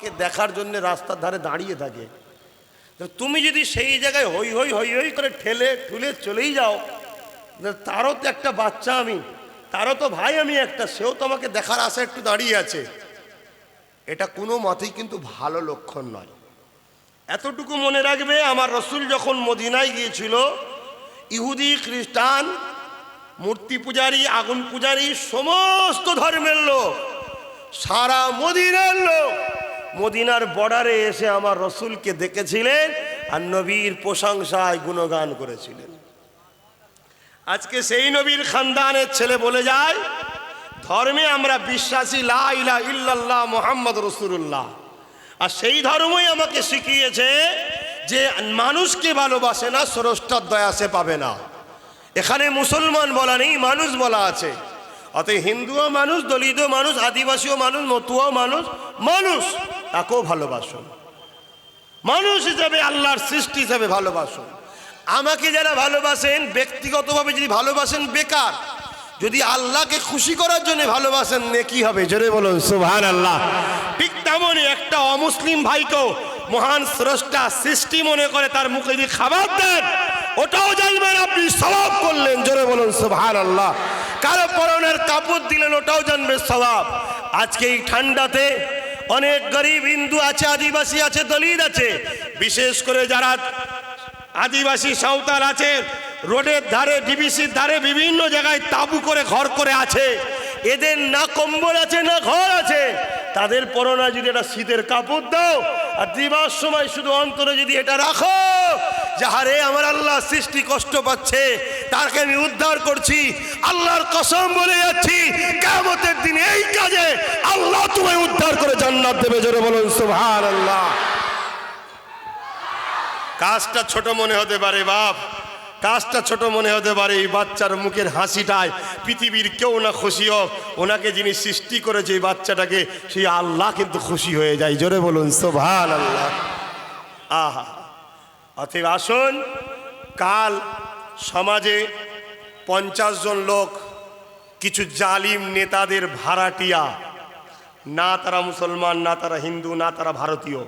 কে দেখার জন্য রাস্তার ধারে দাঁড়িয়ে থাকে। তুমি যদি সেই জায়গায় হই হই হই হই করে ঠেলে, ঠুলে চলেই যাও তারও তো একটা বাচ্চা আমি, তারও তো ভাই আমি একটা, সেও তো আমাকে দেখার আশা একটু দাঁড়িয়ে আছে। এটা কোনো মতেই কিন্তু ভালো লক্ষণ নয়। এতটুকু মনে রাখবে, আমার রসুল যখন মদিনায় গিয়েছিল, ইহুদি, খ্রিস্টান, মূর্তি পূজারী, আগুন পূজারী, সমস্ত ধর্মের লোক, সারা মদিনার লোক মদিনার বর্ডারে এসে আমার রসুলকে দেখেছিলেন আর নবীর প্রশংসায় গুণগান করেছিলেন। আজকে সেই নবীর খানদানের ছেলে বলে যায়, ধর্মে আমরা বিশ্বাসী, লা ইলা ইল্লাল্লাহ মোহাম্মদ রসুল্লাহ আর সেই ধর্মই আমাকে শিখিয়েছে যে মানুষকে ভালোবাসে না, স্রষ্টার দয়া সে পাবে না। এখানে মুসলমান বলা নেই, মানুষ বলা আছে। অতএব হিন্দুও মানুষ দলিত মানুষ, আদিবাসীও মানুষ, মতুয়াও মানুষ মানুষ, তাকেও ভালোবাসুন। মানুষ হিসাবে আল্লাহর সৃষ্টি হিসাবে ভালোবাসুন। আমাকে যারা ভালোবাসেন, ব্যক্তিগতভাবে যদি ভালোবাসেন, বেকার। যদি আল্লাহকে খুশি করার জন্য ভালোবাসেন, নেকি হবে, জোরে বলুন সুভান আল্লাহ ঠিক তেমনই একটা অমুসলিম ভাইকেও মহান স্রষ্টা সৃষ্টি মনে করে তার মুখে যদি খাবার দেন ওটাও জানবেন, আপনি স্বভাব করলেন, জোরে বলুন সুভান আল্লাহ কারও পরনের কাপড় দিলেন, ওটাও জানবে স্বভাব আজকে এই ঠান্ডাতে অনেক গরিব হিন্দু আছে, আদিবাসী আছে, দলিত আছে। বিশেষ করে যারা আদিবাসী সাঁওতাল আছে, রোডের ধারে, ডিবিসির ধারে, বিভিন্ন জায়গায় তাবু করে ঘর করে আছে। এদের না কম্বল আছে, না ঘর আছে। তাদের পরনা যদি এটা শীতের কাপড় দাও, আর দিবার সময় শুধু অন্তরে যদি এটা রাখো যাহারে আমার আল্লাহ সৃষ্টি কষ্ট পাচ্ছে তাকে আমি উদ্ধার করছি, আল্লাহর কসম বলে যাচ্ছি কেমতের দিন এই কাজে আল্লাহ তোমায় উদ্ধার করে জান্নাত দেবে, জোরে বলুন সুভান আল্লাহ কাজটা ছোট মনে হতে পারে, বাপ। কাজটা ছোট মনে হতে পারে, এই বাচ্চার মুখের হাসিটায় পৃথিবীর কেউ না খুশি হোক, ওনাকে যিনি সৃষ্টি করেছে এই বাচ্চাটাকে, সেই আল্লাহ কিন্তু খুশি হয়ে যায়, জোরে বলুন সোভান আল্লাহ আহা। অতএব আসুন, কাল সমাজে পঞ্চাশ জন লোক, কিছু জালিম নেতাদের ভাড়াটিয়া, না তারা মুসলমান, না তারা হিন্দু, না তারা ভারতীয়,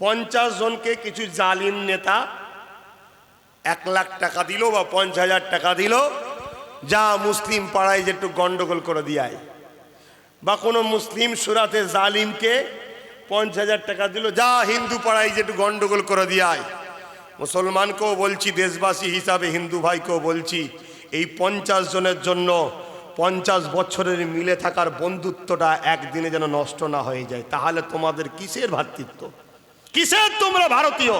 পঞ্চাশ জনকে কিছু জালিম নেতা এক লাখ টাকা দিল বা পঞ্চাশ হাজার টাকা দিল, যা মুসলিম পাড়ায় যে একটু গন্ডগোল করে দিয়ায়। বা কোনো মুসলিম সুরাতে জালিমকে পঞ্চাশ হাজার টাকা দিল। যা হিন্দু পাড়ায় যে একটু গন্ডগোল করে দিয়ায় মুসলমানকেও বলছি, দেশবাসী হিসাবে হিন্দু ভাইকেও বলছি, এই পঞ্চাশ জনের জন্য পঞ্চাশ বছরের মিলে থাকার বন্ধুত্বটা একদিনে যেন নষ্ট না হয়ে যায়। তাহলে তোমাদের কিসের ভ্রাতৃত্ব কিসের তোমরা ভারতীয়?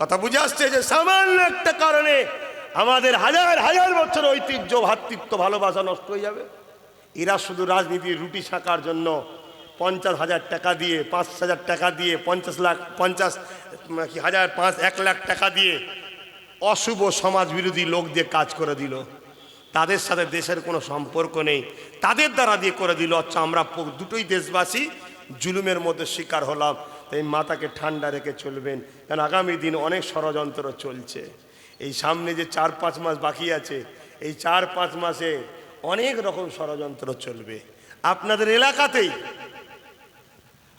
কথা বুঝে আসছে যে সামান্য একটা কারণে আমাদের হাজার হাজার বছর ঐতিহ্য ভ্রাতৃত্ব ভালোবাসা নষ্ট হয়ে যাবে। এরা শুধু রাজনীতির রুটি শাকার জন্য পঞ্চাশ হাজার টাকা দিয়ে পাঁচ হাজার টাকা দিয়ে, পঞ্চাশ লাখ, পঞ্চাশ হাজার পাঁচ, এক লাখ টাকা দিয়ে অশুভ সমাজ বিরোধী লোক দিয়ে কাজ করে দিল। তাদের সাথে দেশের কোনো সম্পর্ক নেই। তাদের দ্বারা দিয়ে করে দিল। আচ্ছা আমরা দুটোই দেশবাসী জুলুমের মধ্যে শিকার হলাম। তাই মাতাকে ঠান্ডা রেখে চলবেন। কারণ আগামী দিন অনেক ষড়যন্ত্র চলছে। এই সামনে যে চার পাঁচ মাস বাকি আছে, এই চার পাঁচ মাসে অনেক রকম ষড়যন্ত্র চলবে। আপনাদের এলাকাতেই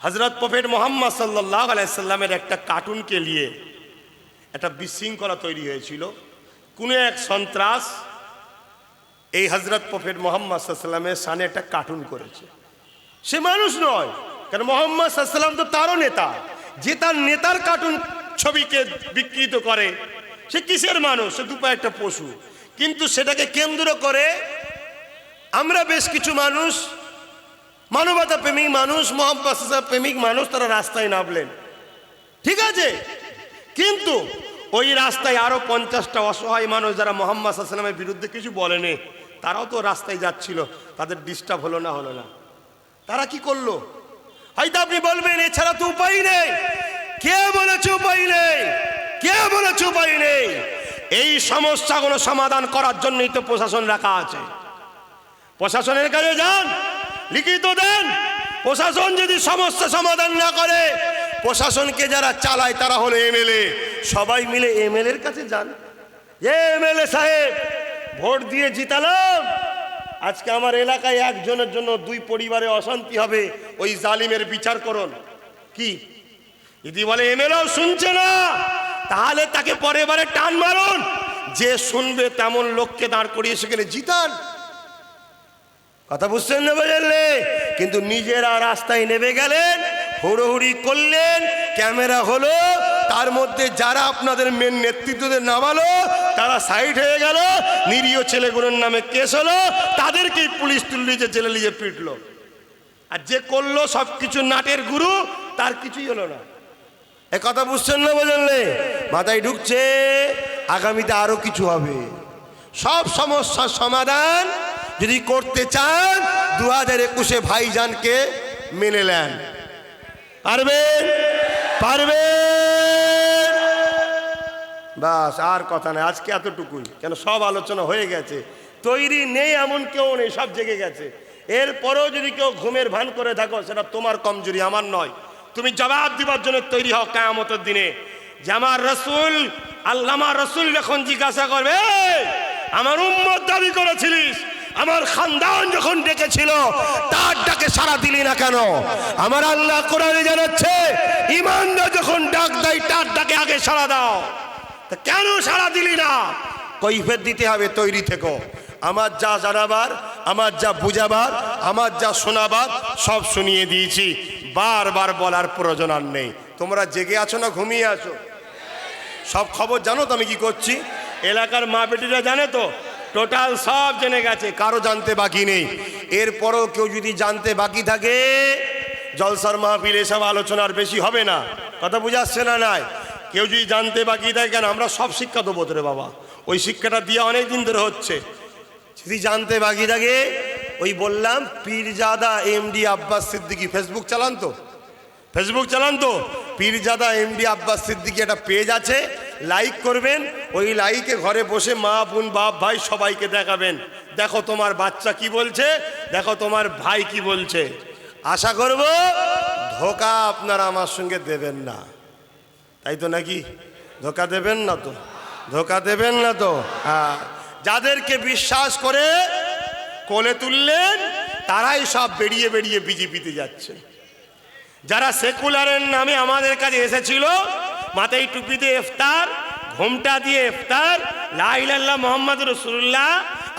হজরত প্রফেট মোহাম্মদ সাল্লাহ আলাইসাল্লামের একটা কার্টুনকে নিয়ে একটা বিশৃঙ্খলা তৈরি হয়েছিল। কোনো এক সন্ত্রাস এই হজরত প্রফেট মোহাম্মদ সাল্লামের সানে একটা কার্টুন করেছে। সে মানুষ নয়, কারণ মোহাম্মদ সাল্লাম তো তারও নেতা। যে তার নেতার কার্টুন ছবিকে বিকৃত করে, সে কিসের মানুষ? সে দুপায়ে একটা পশু। কিন্তু সেটাকে কেন্দ্র করে আমরা বেশ কিছু মানুষ মানবতা প্রেমিক মানুষ মোহাম্মদ প্রেমিক মানুষ, তারা রাস্তায় নামলেন। ঠিক আছে? কিন্তু ওই রাস্তায় আরও পঞ্চাশটা অসহায় মানুষ যারা মোহাম্মদ সাল্লামের বিরুদ্ধে কিছু বলেনি, তারাও তো রাস্তায় যাচ্ছিল। তাদের ডিস্টার্ব হলো না হলো না। তারা কি করল? হয়তো আপনি বলবেন, এছাড়া তো উপায় নেই। কে বলেছে উপায় নেই? কে বলেছে উপায় নেই? এই সমস্যাগুলো সমাধান করার জন্যই তো প্রশাসন রাখা আছে। প্রশাসনের কাছে যান। লিখিত দেন। প্রশাসন যদি সমস্যা সমাধান না করে, প্রশাসনকে যারা চালায় তারা হলো এমএলএ সবাই মিলে এমএলএর কাছে যান। এমএলএ সাহেব, ভোট দিয়ে জিতালাম। আজকে আমার এলাকায় একজনের জন্য দুই পরিবারে অশান্তি হবে। ওই জালিমের বিচার করুন। কি? যদি বলে এমএলও শুনছে না, তাহলে তাকে পরে বারে টান মারুন। যে শুনবে তেমন লোককে দাঁড় করিয়ে সেখানে জিতান। কথা বুঝছেন না বুঝলে কিন্তু নিজেরা রাস্তায় নেমে গেলেন, হুড়োহুড়ি করলেন, ক্যামেরা হলো, তার মধ্যে যারা আপনাদের মেন নেতৃত্বদের নামালো তারা সাইড হয়ে গেল, নিরীহ ছেলেগুলোর নামে কেস হলো, তাদেরকেই পুলিশ তুললি যে জেলে নিয়ে পিটলো। আর যে করল সব কিছু নাটের গুরু, তার কিছুই হলো না। এ কথা বুঝছেন না বুঝলে মাথায় ঢুকছে, আগামীতে আরও কিছু হবে। সব সমস্যার সমাধান যদি করতে চান দু হাজার একুশে ভাইজানকে মেনে নেন। পারবেন? পারবেন? বাস, আর কথা নেই। আজকে এতটুকুই। কেন সব আলোচনা হয়ে গেছে। তৈরি নেই এমন কেউ নেই, সব জেগে গেছে। এরপরেও যদি কেউ ঘুমের ভান করে থাকো, সেটা তোমার কমজোরি, আমার নয়। তুমি জবাব দিবার জন্য তৈরি হও কেয়ামতের দিনে। যে আমার রসুল, আল্লামা রসুল যখন জিজ্ঞাসা করবে আমার উম্মত দাবি করেছিলিস আমার খানদান যখন ডেকেছিল, তার ডাকে সারা দিলি না কেন? আমার আল্লাহ কোরআনে জানাচ্ছে, ইমানদার যখন ডাক দেয়, তার ডাকে আগে সারা দাও। তা কেন সারা দিলি না? কৈফের দিতে হবে তৈরি থেকো। আমার যা জানাবার, আমার যা বুঝাবার, আমার যা শোনাবার, সব শুনিয়ে দিয়েছি। বারবার বলার প্রয়োজন আর নেই। তোমরা জেগে আছো না ঘুমিয়ে আছো? সব খবর জানো তো আমি কি করছি? এলাকার মা বেটিরা জানে তো? টোটাল সব জেনে গেছে, কারও জানতে বাকি নেই। এরপরও কেউ যদি জানতে বাকি থাকে, জলসার মাহফিল এসব আলোচনার বেশি হবে না। কথা বুঝাচ্ছে না নাই? কেউ যদি জানতে বাকি থাকে কেন? আমরা সব শিক্ষা দেবো তোরে বাবা। ওই শিক্ষাটা দিয়ে অনেক দিন ধরে হচ্ছে। যদি জানতে বাকি থাকে, ওই বললাম, পীরজাদা এমডি আব্বাস সিদ্দিকি ফেসবুক চালান তো? ফেসবুক চালান তো? পীরজাদা এমডি আব্বাস সিদ্দিকি একটা পেজ আছে লাইক করবেন, ওই লাইকে ঘরে বসে মা, বোন, বাপ, ভাই সবাইকে দেখাবেন। দেখো তোমার বাচ্চা কি বলছে, দেখো তোমার ভাই কি বলছে। আশা করব ধোকা আপনারা আমার সঙ্গে দেবেন না। তাই তো নাকি? ধোকা দেবেন না তো? ধোকা দেবেন না তো? হ্যাঁ। যাদেরকে বিশ্বাস করে কোলে তুললেন, তারাই সব বেরিয়ে বেরিয়ে বিজেপিতে যাচ্ছে। যারা সেকুলারের নামে আমাদের কাছে এসেছিল মাথায় টুপি দিয়ে ইফতার, ঘোমটা দিয়ে ইফতার লাইলাল্লাহ মোহাম্মদ রসুল্লাহ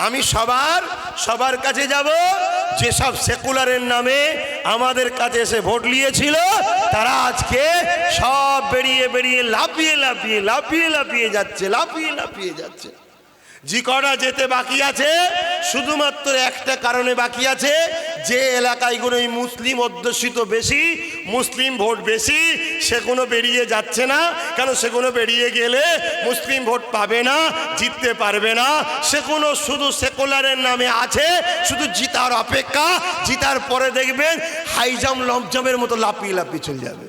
আমি সবার সবার কাছে যাব, যেসব সেকুলারের নামে আমাদের কাছে এসে ভোট নিয়েছিল, তারা আজকে সব বেরিয়ে বেরিয়ে লাফিয়ে লাফিয়ে লাফিয়ে লাফিয়ে যাচ্ছে, লাফিয়ে লাফিয়ে যাচ্ছে। কটা যেতে বাকি আছে? শুধুমাত্র একটা কারণে বাকি আছে, যে এলাকায় কোনো এই মুসলিম অধ্যুষিত বেশি, মুসলিম ভোট বেশি, সে কোনো বেরিয়ে যাচ্ছে না। কেন? সে কোনো বেরিয়ে গেলে মুসলিম ভোট পাবে না, জিততে পারবে না। সে কোনো শুধু সেকুলারের নামে আছে, শুধু জিতার অপেক্ষা, জিতার পরে দেখবেন হাইজাম, লমজামের মতো লাপিয়ে লাপিয়ে চলে যাবে।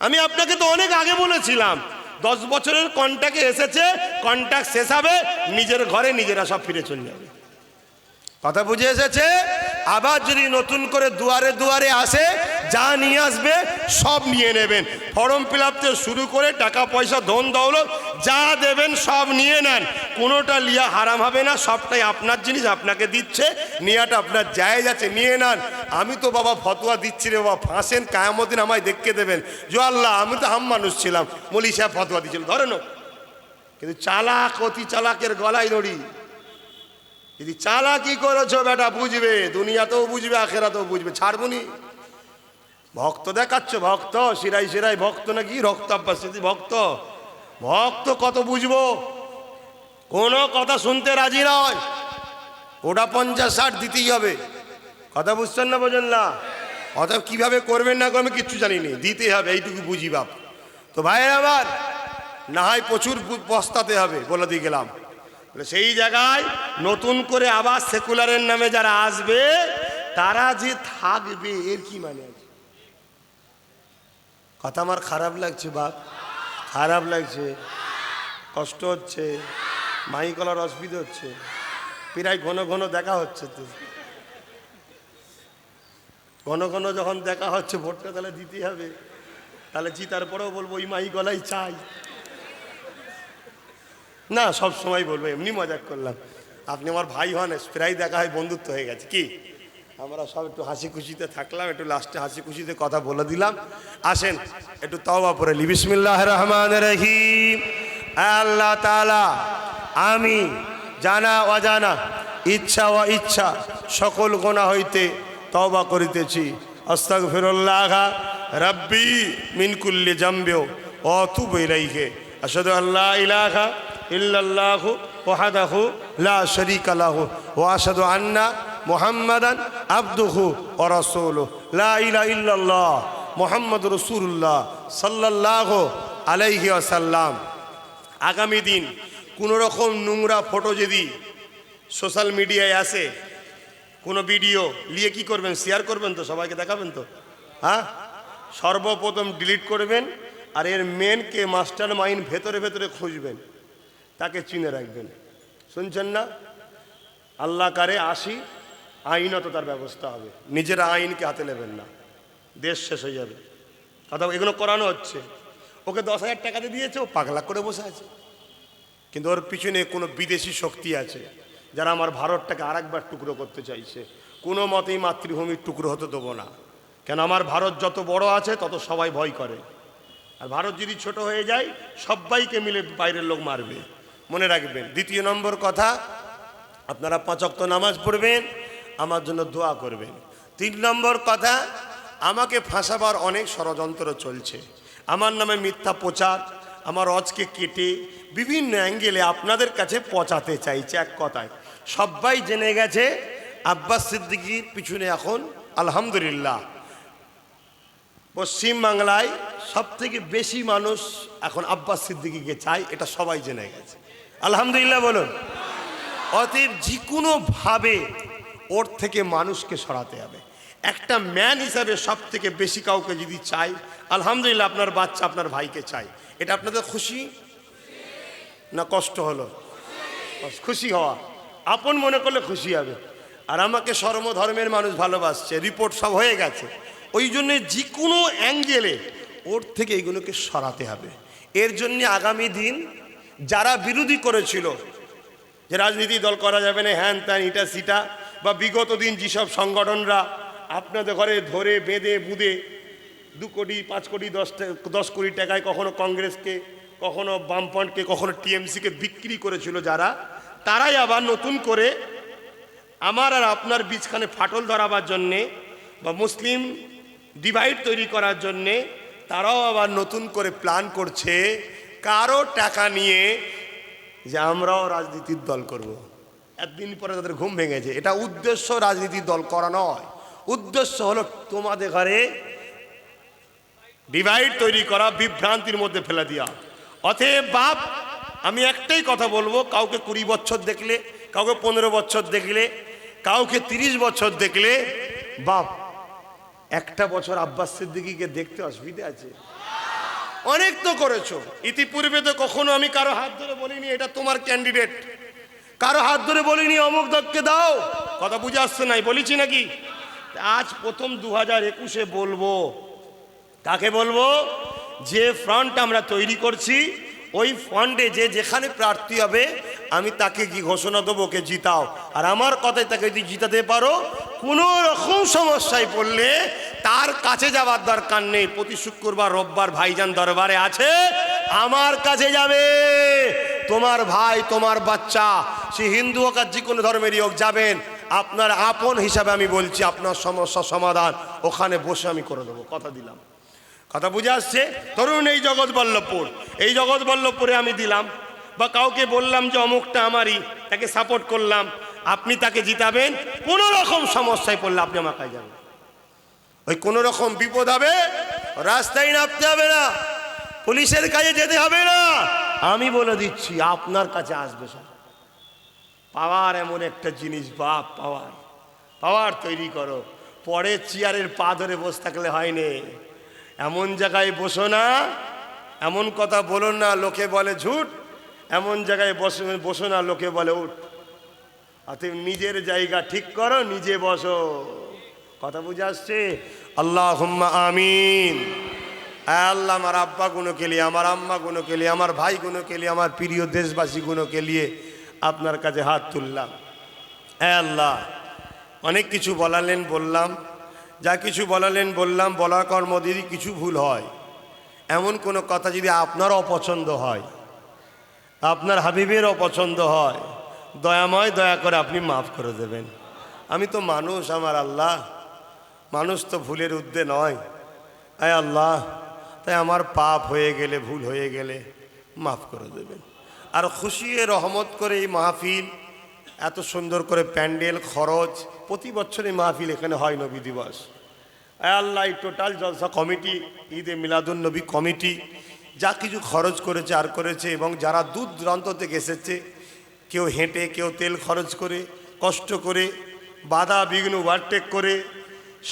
আমি আপনাকে তো অনেক আগে বলেছিলাম দশ বছরের কন্ট্যাক্টে এসেছে কন্ট্যাক্ট শেষ হবে, নিজের ঘরে নিজেরা সব ফিরে চলে যাবে। কথা বুঝে এসেছে? আবার যদি নতুন করে দুয়ারে দুয়ারে আসে যা নিয়ে আসবে সব নিয়ে নেবেন। ফর্ম ফিল শুরু করে টাকা পয়সা, ধন দৌলত যা দেবেন সব নিয়ে নেন। কোনোটা লিয়া হারাম হবে না, সবটাই আপনার জিনিস, আপনাকে দিচ্ছে, নেওয়াটা আপনার জায়েজ আছে, নিয়ে নেন। আমি তো বাবা ফতোয়া দিচ্ছি রে বাবা, ফাঁসেন কায়ামতিন আমায় দেখতে দেবেন। জো আল্লাহ, আমি তো হাম মানুষ ছিলাম মলি সাহেব ফতোয়া দিচ্ছিল ধরে নো কিন্তু চালাক, অতি চালাকের গলায় দড়ি। যদি চালাকি করেছ, বেটা, বুঝবে, দুনিয়াতেও বুঝবে, আখেরাতেও বুঝবে ছাড়বুনি ভক্ত দেখাচ্ছ, ভক্ত? শিরাই শিরাই ভক্ত নাকি? রক্ত ভক্ত? ভক্ত কত বুঝব? কোনো কথা শুনতে রাজি নয়। ওটা পঞ্চাশ ষাট দিতেই হবে। কথা বুঝছেন না বোঝেন না? অতএব কীভাবে করবেন না করবেন কিচ্ছু জানি নি। দিতে হবে, এইটুকু বুঝি বাপ। তো ভাইয়ের আবার, না হয় প্রচুর পস্তাতে হবে, বলে দিয়ে গেলাম। সেই জায়গায় নতুন করে আবার সেকুলারের নামে যারা আসবে, তারা যে থাকবে, এর কি মানে কথা আমার খারাপ লাগছে, বাপ। খারাপ লাগছে। কষ্ট হচ্ছে। মাই কলার অসুবিধা হচ্ছে। প্রায় ঘন ঘন দেখা হচ্ছে তো। ঘন ঘন যখন দেখা হচ্ছে ভোটটা তাহলে দিতেই হবে। তাহলে জিতার পরেও বলব, ওই মাই গলাই চাই। না, সব সময় বলব, এমনি মজাক করলাম। আপনি আমার ভাই হন, প্রায় দেখা হয় বন্ধুত্ব হয়ে গেছে। কি? আমরা সব একটু হাসি খুশিতে থাকলাম, একটু লাস্টে হাসি খুশিতে কথা বলে দিলাম। আসেন, একটু তওবা পরে লি বিসমিল্লাহ রহমান রহিম। আল্লাহ তালা আমি জানা অজানা, ইচ্ছা ও ইচ্ছা, সকল গোনা হইতে তওবা করিতেছি। আস্তাগফিরুল্লাহ রাব্বি মিন কুল্লি জামবেও অতুব ইলাইহি। আশহাদু আল্লা ইলাহা ইল্লাল্লাহু ওয়াহদাহু লা শারীকা লাহু ওয়া আশহাদু আন্না মুহাম্মাদান আবদুহু ওয়া রাসূলুহু। লা ইলাহা ইল্লাল্লাহ মুহাম্মাদুর রাসূলুল্লাহ সাল্লাল্লাহু আলাইহি ওয়াসাল্লাম। আগামী দিন কোনো রকম নোংরা ফটো যদি সোশ্যাল মিডিয়ায় আসে, কোনো ভিডিও, নিয়ে কি করবেন? শেয়ার করবেন তো? সবাইকে দেখাবেন তো? হ্যাঁ? সর্বপ্রথম ডিলিট করবেন আর এর মেনকে মাস্টার মাইন্ড ভেতরে ভেতরে খুঁজবেন। তাকে চিনে রাখবেন। শুনছেন না? আল্লাহ কারে আসি আইনত তার ব্যবস্থা হবে। নিজেরা আইনকে হাতে নেবেন না। দেশ শেষ হয়ে যাবে। কথা এগুলো করানো হচ্ছে। ওকে দশ হাজার টাকাতে দিয়েছে, ও পাগলা করে বসে আছে। কিন্তু ওর পিছনে কোনো বিদেশি শক্তি আছে, যারা আমার ভারতটাকে আরেকবার টুকরো করতে চাইছে। কোনো মতেই মাতৃভূমির টুকরো হতে দেবো না। কেন, আমার ভারত যত বড় আছে, তত সবাই ভয় করে। আর ভারত যদি ছোট হয়ে যায়, সবাইকে মিলে বাইরের লোক মারবে। মনে রাখবেন, দ্বিতীয় নম্বর কথা, আপনারা পাঁচক্ত নামাজ পড়বেন। আমার জন্য দোয়া করবেন। তিন নম্বর কথা, আমাকে ফাঁসাবার অনেক ষড়যন্ত্র চলছে। আমার নামে মিথ্যা প্রচার, আমার অজকে কেটে বিভিন্ন অ্যাঙ্গেলে আপনাদের কাছে পচাতে চাইছে এক কথায়। সবাই জেনে গেছে, আব্বাস সিদ্দিকির পিছনে এখন আলহামদুলিল্লাহ। পশ্চিমবাংলায় সব থেকে বেশি মানুষ এখন আব্বাস সিদ্দিকিকে চায়, এটা সবাই জেনে গেছে। আলহামদুলিল্লাহ বলুন। অতএব যে কোনোভাবে ওর থেকে মানুষকে সরাতে হবে। একটা ম্যান হিসাবে সব থেকে বেশি কাউকে যদি চাই, আলহামদুলিল্লাহ আপনার বাচ্চা আপনার ভাইকে চাই। এটা আপনাদের খুশি? না কষ্ট হলো? খুশি হওয়া। আপন মনে করলে খুশি হবে। আর আমাকে সর্বধর্মের মানুষ ভালোবাসছে রিপোর্ট সব হয়ে গেছে। ওই জন্যে যে কোনো অ্যাঙ্গেলে ওর থেকে এইগুলোকে সরাতে হবে। এর জন্যে আগামী দিন যারা বিরোধী করেছিল, যে রাজনীতি দল করা যাবে না, হ্যান ত্যান, ইটা, সিটা বা বিগত দিন যেসব সংগঠনরা আপনাদের ঘরে ধরে, বেঁধে বুঁদে দু কোটি, পাঁচ কোটি, দশ দশ কোটি টাকায় কখনো কংগ্রেসকে, কখনো বামফ্রন্টকে, কখনো টিএমসিকে বিক্রি করেছিল যারা, তারাই আবার নতুন করে আমার আর আপনার বীজখানে ফাটল ধরাবার জন্যে বা মুসলিম ডিভাইড তৈরি করার জন্যে তারাও আবার নতুন করে প্ল্যান করছে, কারও টাকা নিয়ে যে আমরাও রাজনীতির দল করব। একদিন পরে তাদের ঘুম ভেঙেছে। এটা উদ্দেশ্য রাজনীতির দল করা নয়। উদ্দেশ্য হলো তোমাদের ঘরে ডিভাইড তৈরি করা, বিভ্রান্তির মধ্যে ফেলে দেওয়া অতএব বাপ, আমি একটাই কথা বলব, কাউকে কুড়ি বছর দেখলে, কাউকে পনেরো বছর দেখলে, কাউকে তিরিশ বছর দেখলে, বাপ, একটা বছর আব্বাস সিদ্দিকিকে দেখতে অসুবিধা আছে। অনেক তো করেছ। ইতিপূর্বে তো কখনো আমি কারও হাত ধরে বলিনি, এটা তোমার ক্যান্ডিডেট কারও হাত ধরে বলিনি, অমুক দককে দাও। কথা বুঝে আসছে নাই, বলেছি নাকি? আজ প্রথম দু হাজার একুশে বলব। কাকে বলব? যে ফ্রন্ট আমরা তৈরি করছি, ওই ফ্রন্টে যে যেখানে প্রার্থী হবে, আমি তাকে কি ঘোষণা দেবো ওকে জিতাও। আর আমার কথায় তাকে যদি জিতাতে পারো, কোনো রকম সমস্যায় পড়লে তার কাছে যাওয়ার দরকার নেই। প্রতি শুক্রবার, রোববার ভাইজান দরবারে আছে, আমার কাছে যাবে। তোমার ভাই, তোমার বাচ্চা সে হিন্দু হোক আর যে কোনো ধর্মেরই হোক, যাবেন। আপনার আপন হিসাবে আমি বলছি, আপনার সমস্যা সমাধান ওখানে বসে আমি করে দেবো। কথা দিলাম। কথা বুঝে আসছে? ধরুন এই জগৎ বল্লভপুর। এই জগৎ বল্লভপুরে আমি দিলাম। বা কাউকে বললাম যে, অমুকটা আমারই, তাকে সাপোর্ট করলাম। আপনি তাকে জিতাবেন। কোনো রকম সমস্যায় পড়লে আপনি আমার কাছে যাবেন। ওই কোনো রকম বিপদ হবে, রাস্তায় নামতে হবে না, পুলিশের কাছে যেতে হবে না। আমি বলে দিচ্ছি, আপনার কাছে আসবে সব পাওয়ার এমন একটা জিনিস, বাপ, পাওয়ার। পাওয়ার তৈরি করো। পরে চেয়ারের পা ধরে বসে থাকলে হয়নি এমন জায়গায় বসো না। এমন কথা বলো না, লোকে বলে ঝুট। এমন জায়গায় বসো বসো না, লোকে বলে উঠ অতএব নিজের জায়গা ঠিক করো, নিজে বসো। কথা বুঝে আসছে? আল্লাহ আমিন। আল্লাহ, আমার আব্বা গুণকে লিয়ে আমার আম্মা গুণকে লিয়ে আমার ভাই গুণকে লিয়ে আমার প্রিয় দেশবাসী গুণকে লিয়ে আপনার কাছে হাত তুললাম। হ্যাঁ আল্লাহ, অনেক কিছু বলালেন, বললাম। যা কিছু বলালেন, বললাম। বলার কর্ম যদি কিছু ভুল হয়। এমন কোনো কথা যদি আপনার অপছন্দ হয়, আপনার হাবিবের অপছন্দ হয়, দয়াময় দয়া করে আপনি মাফ করে দেবেন। আমি তো মানুষ আমার আল্লাহ। মানুষ তো ভুলের উদ্দে নয়। আয় আল্লাহ, তাই আমার পাপ হয়ে গেলে, ভুল হয়ে গেলে মাফ করে দেবেন। আর খুশিয়ে রহমত করে এই মাহফিল, এত সুন্দর করে প্যান্ডেল, খরচ, প্রতি বছর এই মাহফিল এখানে হয় নবী দিবস। আল্লাহ টোটাল জলসা কমিটি, ঈদে মিলাদুন নবী কমিটি, যা কিছু খরচ করেছে, আর করেছে, এবং যারা দূর দূরান্ত থেকে এসেছে, কেউ হেঁটে, কেউ তেল খরচ করে, কষ্ট করে, বাধা বিঘ্ন ওভারটেক করে,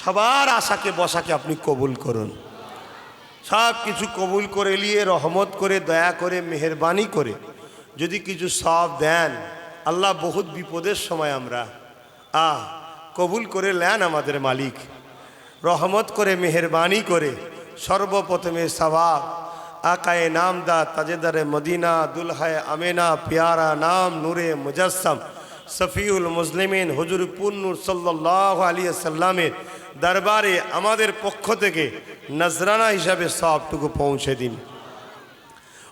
সবার আশাকে, বসাকে আপনি কবুল করুন। সব কিছু কবুল করে নিয়ে, রহমত করে, দয়া করে, মেহরবানি করে যদি কিছু সব দেন, আল্লাহ বহুত বিপদের সময় আমরা। আহ, কবুল করে নেন আমাদের মালিক। রহমত করে, মেহরবানি করে, সর্বপ্রথমে সবাব আকায়ে নামদা তাজেদারে মদিনা, দুলহায় আমেনা, পিয়ারা নাম, নূরে মুজাসম, সফিউল মুসলিমিন, হুজুর পুন্নুর সাল্লাহ আলিয়া সাল্লামের দরবারে আমাদের পক্ষ থেকে নজরানা হিসাবে সবটুকু পৌঁছে দিন।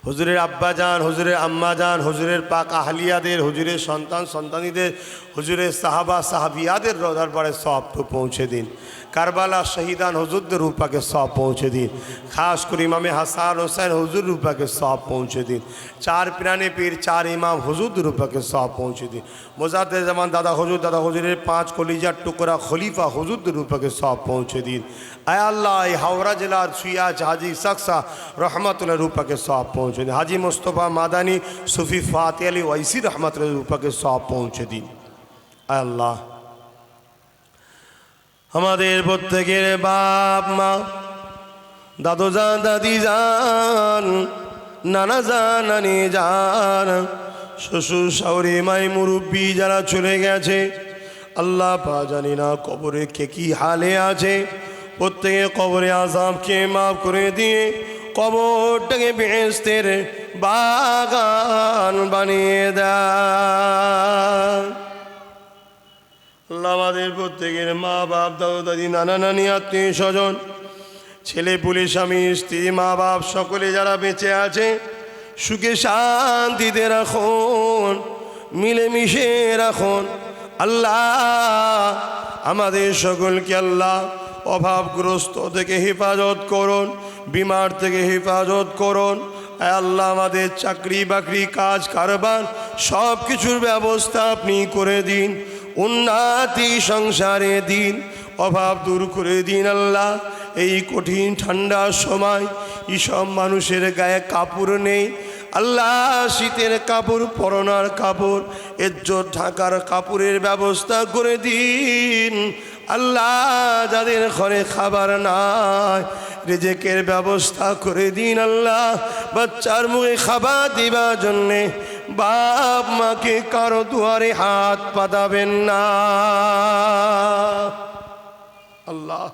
হুজুরের আব্বা যান, হুজুরের আম্মা যান, হুজুরের পাক আহলিয়াদের, হুজুরের সন্তান, সন্তানীদের, হুজুরের সাহাবা, সাহাবিয়াদের দরবারে সবটুকু পৌঁছে দিন। কারবালা শহীদান হুজুরদের রূপাকে সব পৌঁছে দিন। খাস করে ইমামে হাসান হোসেন হুজুর রূপাকে সব পৌঁছে দিন। চার পিরানে পীর, চার ইমাম হুজুর রূপাকে সব পৌঁছে দিন। মোজাদ্দে জামান দাদা হুজুর, দাদা হুজুরের পাঁচ কলিজার টুকরা খলিফা হুজুর রূপাকে সব পৌঁছে দিন। আয় আল্লাহ, এই হাওড়া জেলার সুয়াজ হাজি সাকসা রহমতুল্লাহ রূপাকে সব পৌঁছে দিন হাজি মোস্তফা মাদানি সুফি ফাতে আলী ওয়াইসি রহমতুল্লাহ রূপাকে সব পৌঁছে দিন। আল্লাহ। আমাদের প্রত্যেকের বাপ মা দাদু যান দাদি যান নানা যান নানি যান শ্বশুর শাওরি মাই, মুরব্বী যারা চলে গেছে, আল্লাহ পা জানি না কবরে কে কি হালে আছে প্রত্যেকে কবরে আজাবকে মাফ করে দিয়ে কবরটাকে বেহেস্তের বাগান বানিয়ে দেয়। আমাদের প্রত্যেকের মা বাপ, দাদু, দাদি, নানা, নানি, আত্মীয় স্বজন, ছেলে পুলিশ স্বামী, স্ত্রী, মা বাপ, সকলে যারা বেঁচে আছে, সুখে শান্তিতে রাখুন, মিলেমিশে রাখুন। আল্লাহ আমাদের সকলকে আল্লাহ অভাবগ্রস্ত থেকে হেফাজত করুন, বিমার থেকে হেফাজত করুন। আল্লাহ, আমাদের চাকরি বাকরি, কাজ কারবার সব কিছুর ব্যবস্থা আপনি করে দিন। উন্নতি সংসারে দিন, অভাব দূর করে দিন আল্লাহ। এই কঠিন ঠান্ডার সময় এইসব মানুষের গায়ে কাপড় নেই। আল্লাহ, শীতের কাপড়, পরনার কাপড়, এজ্জত ঢাকার কাপড়ের ব্যবস্থা করে দিন। আল্লাহ, যাদের ঘরে খাবার নাই, রেজেকের ব্যবস্থা করে দিন আল্লাহ। বাচ্চার মুখে খাবার দিবার জন্যে বাপ মাকে কারও দুয়ারে হাত পাতাবেন না। আল্লাহ।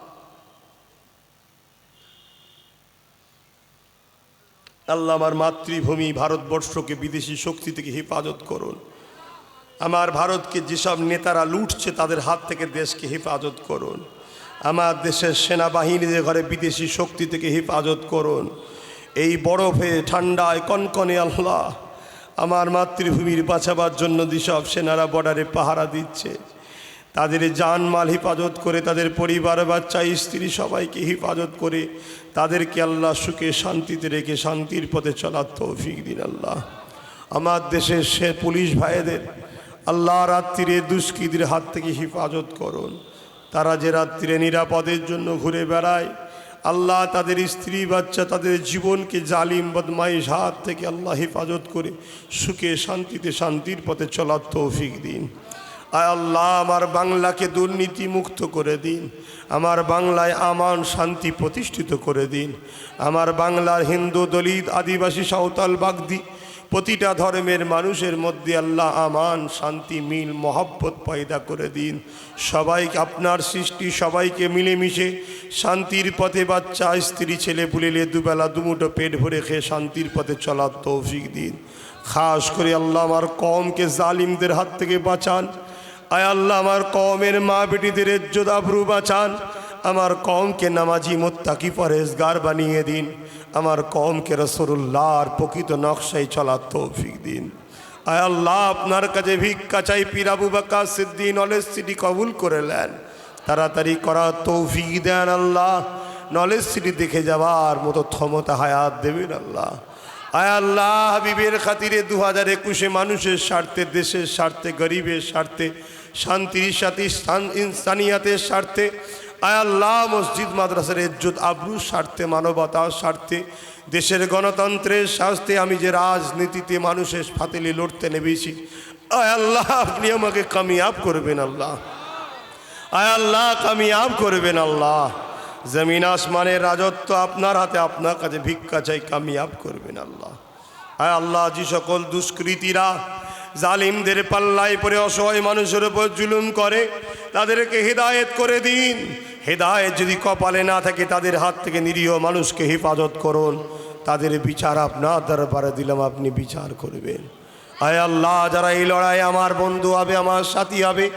আল্লাহ আমার মাতৃভূমি ভারতবর্ষকে বিদেশি শক্তি থেকে হেফাজত করুন। আমার ভারতকে যেসব নেতারা লুটছে তাদের হাত থেকে দেশকে হেফাজত করুন। আমার দেশের সেনাবাহিনীদের ঘরে বিদেশি শক্তি থেকে হেফাজত করুন। এই বরফে, ঠান্ডায়, কনকনে আল্লাহ আমার মাতৃভূমির বাঁচাবার জন্য যেসব সেনারা বর্ডারে পাহারা দিচ্ছে, তাদের জানমাল হেফাজত করে, তাদের পরিবার, বাচ্চা, স্ত্রী সবাইকে হেফাজত করে, তাদেরকে আল্লাহ সুখে শান্তিতে রেখে শান্তির পথে চলার তৌফিক দিন আল্লাহ। আমার দেশের সে পুলিশ ভাইদের আল্লাহ রাত্রিরে দুষ্কৃতির হাত থেকে হেফাজত করুন। তারা যে রাত্রিরে নিরাপদের জন্য ঘুরে বেড়ায়, আল্লাহ তাদের স্ত্রী, বাচ্চা তাদের জীবনকে জালিম বদমাইশ হাত থেকে আল্লাহ হেফাজত করে সুখে, শান্তিতে, শান্তির পথে চলার তৌফিক দিন। আয় আল্লাহ, আমার বাংলাকে দুর্নীতি মুক্ত করে দিন। আমার বাংলায় আমান, শান্তি প্রতিষ্ঠিত করে দিন। আমার বাংলার হিন্দু দলিত, আদিবাসী, সাঁওতাল, বাগদি প্রতিটা ধর্মের মানুষের মধ্যে আল্লাহ আমান, শান্তি, মিল, মহব্বত পয়দা করে দিন। সবাইকে আপনার সৃষ্টি, সবাইকে মিলেমিশে শান্তির পথে বাচ্চা, স্ত্রী, ছেলে পুলেলে দুবেলা দুমুটো পেট ভরে খেয়ে শান্তির পথে চলার তৌফিক দিন। খাস করে আল্লাহ আমার কমকে জালিমদের হাত থেকে বাঁচান। আয় আল্লাহ আমার কমের মা বেটিদের ইজ্জত আবরু বাঁচান। আমার কমকে নামাজি মোত্তাকি পরেজগার বানিয়ে দিন। আমার কমকে রসুল্লাহর প্রকৃত নকশায় চলার তৌফিক দিন। আয় আল্লাহ, আপনার কাছে ভিক্ষা চাই পিরাবু বাকা সিদ্দিন নলেজ সিটি কবুল করে নেন। তাড়াতাড়ি করা তৌফিক দেন আল্লাহ। নলেজ সিটি দেখে যাওয়ার মতো ক্ষমতা হায়াত দেবেন আল্লাহ। আয় আল্লাহ, হাবিবের খাতিরে দু হাজার একুশে মানুষের স্বার্থে, দেশের স্বার্থে, গরিবের স্বার্থে, শান্তির সাথে ইনসানিয়াতের স্বার্থে আল্লাহ, মসজিদ, মাদ্রাসার ইজ্জত আবরুর স্বার্থে মানবতার স্বার্থে, দেশের গণতন্ত্রের স্বার্থে আমি যে রাজনীতিতে মানুষের ফাতেলি লড়তে নেবেছি আয় আল্লাহ, আপনি আমাকে কামিয়াব করবেন আল্লাহ। আয় আল্লাহ, কামিয়াব করবেন আল্লাহ। জমিন আসমানের রাজত্ব আপনার হাতে, আপনার কাছে ভিক্ষা চাই, কামিয়াব করবেন আল্লাহ। আয় আল্লাহ, যে সকল দুষ্কৃতীরা জালিমদের পাল্লায় পরে অসহায় মানুষের উপর জুলুম করে, তাদেরকে হেদায়েত করে দিন। হেদায়েত যদি কপালে না থাকে, তাদের হাত থেকে নিরীহ মানুষকে হেফাজত করুন। তাদের বিচার আপনার দরবারে দিলাম, আপনি বিচার করবেন। আয় আল্লাহ, যারা এই লড়াই আমার বন্ধু হবে, আমার সাথী হবে,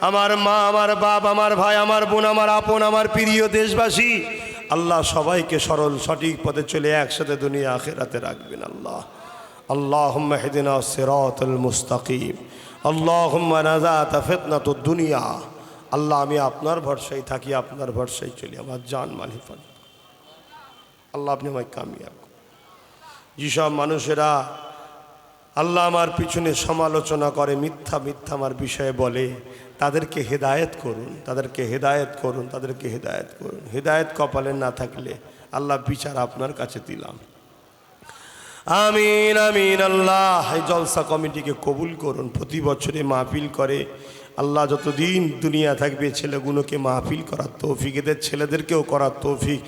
আমার মা, আমার বাপ, আমার ভাই, আমার বোন, আমার আপন, আমার প্রিয় দেশবাসী, আল্লাহ সবাইকে সরল সঠিক পথে চলে একসাথে দুনিয়া আখেরাতে রাখবেন আল্লাহ। আল্লাহ হেদিনা সিরাতুল মুস্তাকিম। আল্লাহ নাজাত ফিতনাত দুনিয়া। আল্লাহ, আমি আপনার ভরসায় থাকি, আপনার ভরসায় চলি, আমার জান মাল আল্লাহ, আপনি আমায় কামিয়াব। যেসব মানুষেরা আল্লাহ আমার পিছনে সমালোচনা করে, মিথ্যা মিথ্যা আমার বিষয়ে বলে, তাদেরকে হেদায়েত করুন, তাদেরকে হেদায়েত করুন, তাদেরকে হেদায়েত করুন। হেদায়েত কপালে না থাকলে আল্লাহ বিচার আপনার কাছে দিলাম। আমিন আমিন, আল্লাহ। জলসা কমিটিকে কবুল করুন, প্রতি বছরে মাহফিল করে। আল্লাহ যতদিন দুনিয়া থাকবে, ছেলেগুলোকে মাহফিল করার তৌফিক এদের, ছেলেদেরকেও করার তৌফিক,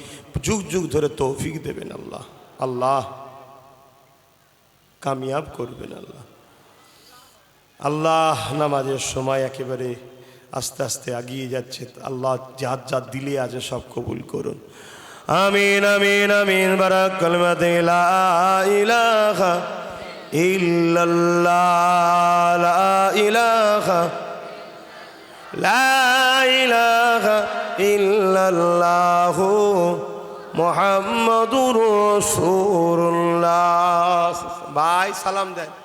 যুগ যুগ ধরে তৌফিক দেবেন আল্লাহ। আল্লাহ কামিয়াব করবেন আল্লাহ। আল্লাহ নামাজের সময় একেবারে আস্তে আস্তে এগিয়ে যাচ্ছে। আল্লাহ যার যা দিলে আছে সব কবুল করুন। আমিন আমিন আমিন বারাক কালমাতে ইলাহা ভাই সালাম দেন।